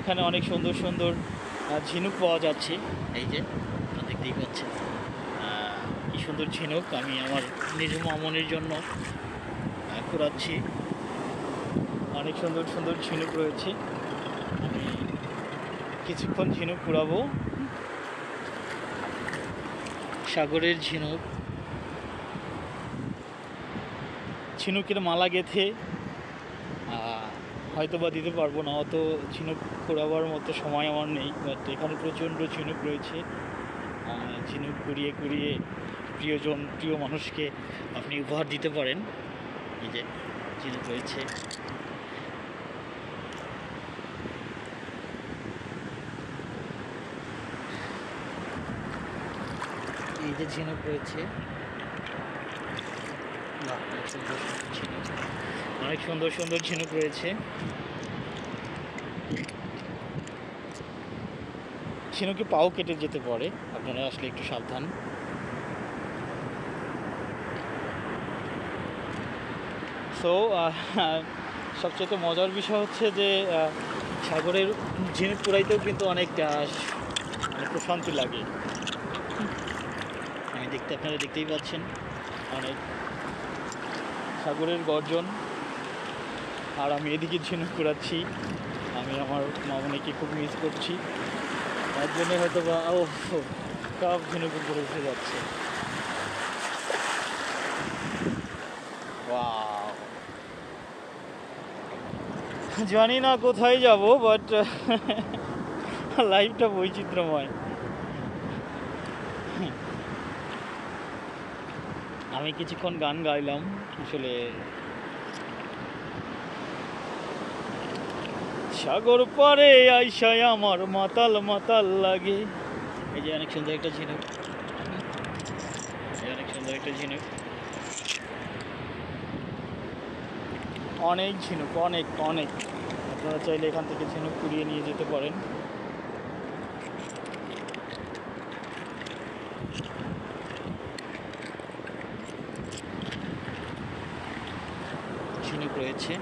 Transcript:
এখানে অনেক সুন্দর সুন্দর ঝিনুক পাওয়া যাচ্ছে। এই যে দেখতেই পাচ্ছেন কি সুন্দর ঝিনুক, আমি আমার নিজ মামনের জন্য কুড়াচ্ছি। অনেক সুন্দর সুন্দর ঝিনুক রয়েছে। আমি কিছুক্ষণ ঝিনুক কুড়াবো। সাগরের ঝিনুক। ঝিনুকের মালা গেথে হয়তো বা দিতে পারব না, অত ঝিনুক কুড়াবার মতো সময় আমার নেই বাট এখানে প্রচণ্ড ঝিনুক রয়েছে। ঝিনুক কুড়িয়ে কুড়িয়ে প্রিয়জন, প্রিয় মানুষকে আপনি উপহার দিতে পারেন। এই যে ঝিনুক রয়েছে। এই যে ঝিনুক রয়েছে। ঝিনুক। অনেক সুন্দর সুন্দর ঝিনুক রয়েছে। ঝিনুকে পাও কেটে যেতে পারে, আপনারা আসলে একটু সাবধান। সো সবচেয়ে মজার বিষয় হচ্ছে যে সাগরের ঝিনুক কুড়াইতেও কিন্তু অনেক প্রশান্তি লাগে। আমি দেখতে, আপনারা দেখতেই পাচ্ছেন, অনেক সাগরের গর্জন। আর আমি এদিকে ঝিনুক কুড়াচ্ছি। আমি আমার মামনিকে খুব মিস করছি। তার জন্য হয়তো বা ও সব ঝিনুক উপরে উঠে যাচ্ছে! জানি না কোথায় যাব বাট লাইফটা বৈচিত্র্যময়। আমি কিছুক্ষণ গান গাইলাম, আসলে সাগর পারে আইসায় আমার মাতাল মাতাল লাগে। এই যে অনেক সুন্দর একটা ঝিনুক। অনেক সুন্দর একটা ঝিনুক। অনেক ঝিনুক, অনেক অনেক। আপনারা চাইলে এখান থেকে ঝিনুক কুড়িয়ে নিয়ে যেতে পারেন। ঝিনুক রয়েছে।